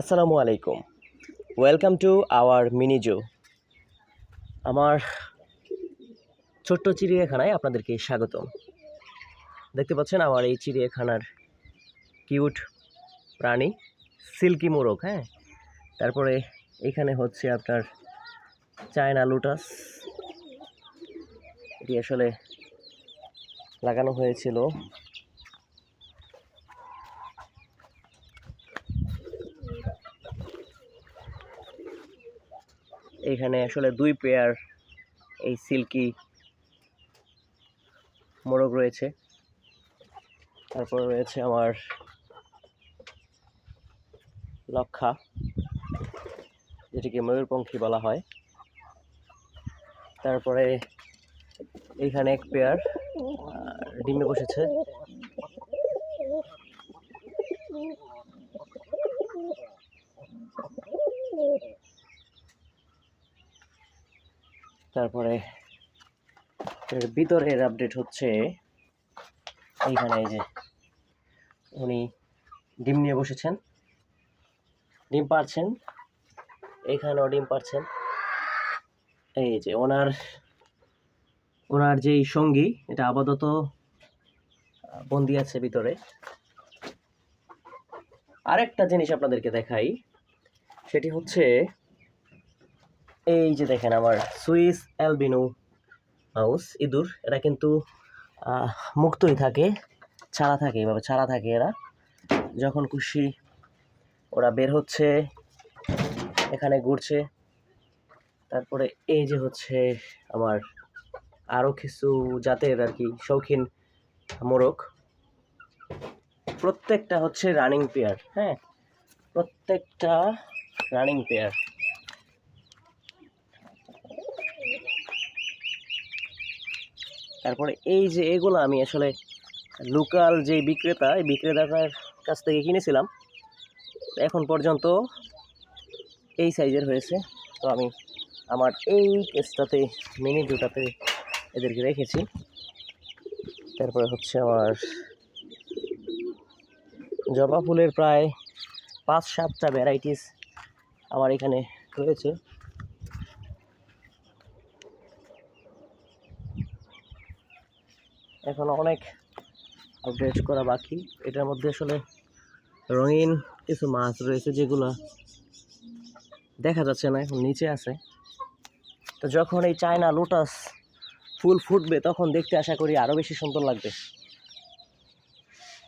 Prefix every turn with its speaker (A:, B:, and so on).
A: আসসালামু আলাইকুম। Welcome to our mini zoo আমার ছোট্ট চিড়িয়াখানায় আপনাদেরকে স্বাগতম। দেখতে পাচ্ছেন আমার এই চিড়িয়াখানার কিউট প্রাণী, সিল্কি মোরগ হ্যাঁ? তারপরে এখানে হচ্ছে আপনার চায়না লুটাস এটি আসলে লাগানো হয়েছিল এখানে আসলে দুই পেয়ার এই সিল্কি মোরগ রয়েছে। তারপর রয়েছে আমার লক্ষা, যেটিকে ময়ূরপঙ্খী বলা হয়। তারপরে এইখানে এক পেয়ার ডিমে বসেছে। তারপরে এর ভিতরের আপডেট হচ্ছে, এইখানে এই যে উনি ডিম নিয়ে বসেছেন। ডিম পারছেন এইখানেও ডিম পারছেন এই যে ওনার ওনার যেই সঙ্গী, এটা আপাতত বন্দি আছে ভিতরে। আরেকটা জিনিস আপনাদেরকে দেখাই, সেটি হচ্ছে এই যে দেখেন আমার সুইস অ্যালবিনো মাউস, ইঁদুর, এরা কিন্তু মুক্তই থাকে, ছাড়া থাকে, এভাবে ছাড়া থাকে এরা। যখন খুশি ওরা বের হচ্ছে, এখানে ঘুরছে। তারপরে এই যে হচ্ছে আমার আরও কিছু জাতের আর কি শৌখিন মোরগ। প্রত্যেকটা হচ্ছে রানিং পেয়ার হ্যাঁ? প্রত্যেকটা রানিং পেয়ার। তারপরে এই যে এগুলো আমি আসলে লোকাল যে বিক্রেতা, এই বিক্রেতার কাছ থেকে কিনেছিলাম। এখন পর্যন্ত এই সাইজের হয়েছে। তো আমি আমার এই কেসটাতে, মিনি জুটাতে এদেরকে রেখেছি। তারপরে হচ্ছে আমার জবা ফুলের প্রায় পাঁচ সাতটা ভ্যারাইটিস আমার এখানে রয়েছে। এখন অনেক আপডেট করা বাকি। এটার মধ্যে আসলে রঙিন কিছু মাছ রয়েছে যেগুলো দেখা যাচ্ছে না, এখন নিচে আছে। তো যখন এই চায়না লোটাস ফুল ফুটবে, তখন দেখতে আশা করি আরও বেশি সুন্দর লাগবে।